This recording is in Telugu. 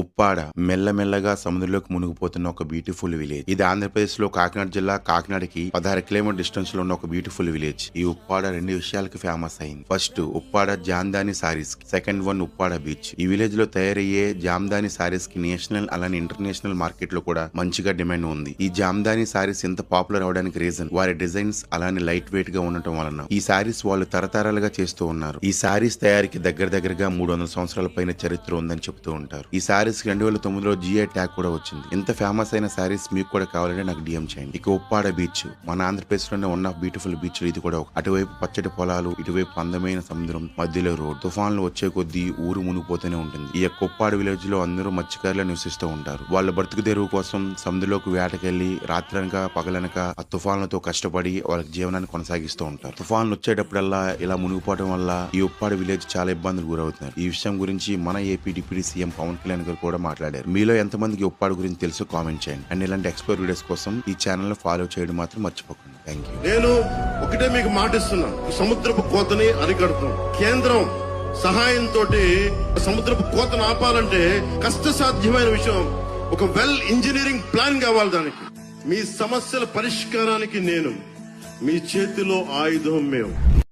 ఉప్పాడ మెల్లమెల్లగా సముద్రంలోకి మునిగిపోతున్న ఒక బ్యూటిఫుల్ విలేజ్ ఇది ఆంధ్రప్రదేశ్లో కాకినాడ జిల్లా కాకినాడకి పదహారు కిలోమీటర్ డిస్టెన్స్లో ఉన్న ఒక బ్యూటిఫుల్ విలేజ్ ఈ ఉప్పాడ రెండు విషయాలకి ఫేమస్ అయింది. First Uppada Jamdani saris second one Uppada beach ఈ విలేజ్లో తయారయ్యే జామ్దాని సారీస్కి నేషనల్ అలానే ఇంటర్నేషనల్ మార్కెట్లో కూడా మంచిగా డిమాండ్ ఉంది. ఈ జామ్దాని సారీస్ ఇంత పాపులర్ అవడానికి రీజన్ వారి డిజైన్స్ అలానే లైట్ వెయిట్గా ఉండటం వలన ఈ సారీస్ వాళ్ళు తరతరాలుగా చేస్తూ ఉన్నారు. ఈ సారీస్ తయారీకి దగ్గర దగ్గరగా మూడు వందల సంవత్సరాల పైన చరిత్ర ఉందని చెప్తూ ఉంటారు. ఈ సారీ సారీస్ రెండు వేల తొమ్మిదిలో జిఐ ట్యాగ్ కూడా వచ్చింది. ఇంత ఫేమస్ అయిన సారీస్ మీకు కూడా కావాలంటే నాకు డిఎం చేయండి. ఇక ఉప్పాడ బీచ్ మన ఆంధ్రప్రదేశ్లోనే బ్యూటిఫుల్ బీచ్ ఇది కూడా అటువైపు పచ్చటి పొలాలు ఇటువైపు అందమైన సముద్రం మధ్యలో రోడ్ తుఫాన్లు వచ్చే కొద్దీ ఊరు మునిగిపోతూనే ఉంటుంది. ఈ యొక్క ఉప్పాడ విలేజ్లో అందరూ మత్స్యకారులు నివసిస్తూ ఉంటారు. వాళ్ళ బ్రతుకు తెరువు కోసం సముద్రంలోకి వేటకెళ్ళి రాత్రనక పగలనక ఆ తుఫాన్లతో కష్టపడి వాళ్ళకి జీవనాన్ని కొనసాగిస్తూ ఉంటారు. తుఫాన్లు వచ్చేటప్పుడల్లా ఇలా మునిగిపోవడం వల్ల ఈ ఉప్పాడ విలేజ్ చాలా ఇబ్బందులు గురవుతున్నారు. ఈ విషయం గురించి మన AP deputy CM Pawan Kalyan గారు కూడా మాట్లాడారు. మీలో ఎంతమందికి ఉప్పాడు గురించి తెలుసు కామెంట్ చేయండి. అండ్ ఇలాంటి ఎక్స్ప్లోర్ వీడియోస్ కోసం ఈ ఛానల్ ఫాలో చేయడం మాత్రం మర్చిపోకండి. Thank you. నేను ఒకటే మీకు మాటిస్తున్నాను. సముద్రపు కోతని అరికడతాం. కేంద్రం సహాయంతో సముద్రపు కోతను ఆపాలంటే కష్టసాధ్యమైన విషయం ఒక వెల్ ఇంజనీరింగ్ ప్లాన్ కావాలి దానికి. మీ సమస్యల పరిష్కారానికి నేను మీ చేతిలో ఆయుధం మేము.